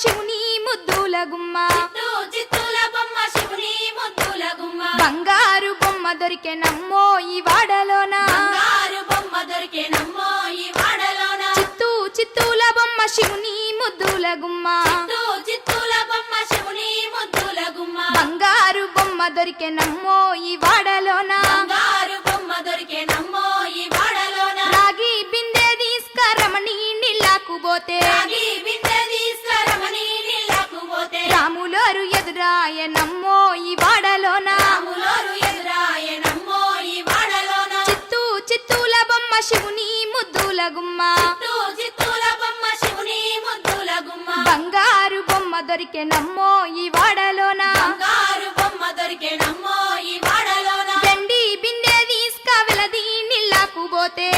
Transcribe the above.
శివుని ముద్దుల గుమ్మ. చిత్తూ చిత్తూల బొమ్మ శివుని ముద్దుల గుమ్మ. బంగారు బొమ్మ దొరికే నమ్మో ఈ వాడలోన. బంగారు బొమ్మ దొరికే నమ్మో ఈ వాడలోన. చిత్తూ చిత్తూల బొమ్మ శివుని ముద్దుల గుమ్మ. చిత్తూ చిత్తూల బొమ్మ శివుని ముద్దుల గుమ్మ. బంగారు బొమ్మ దొరికే నమ్మో ఈ వాడలోన. బంగారు బొమ్మ దొరికే నమ్మో ఈ వాడలోన. రాగి బిందె తీసుకరమణి నీళ్ళకు పోతే రాములోరు ఎదురాయనమ్మో ఈ వాడలోన? చిత్తూ చిత్తూల బొమ్మ శివుని ముద్దుల గుమ్మ. బంగారు బొమ్మ దొరికెనమ్మో ఈ వాడలోన? వెండి బిందె తీసుకవలది వెలది పోతే.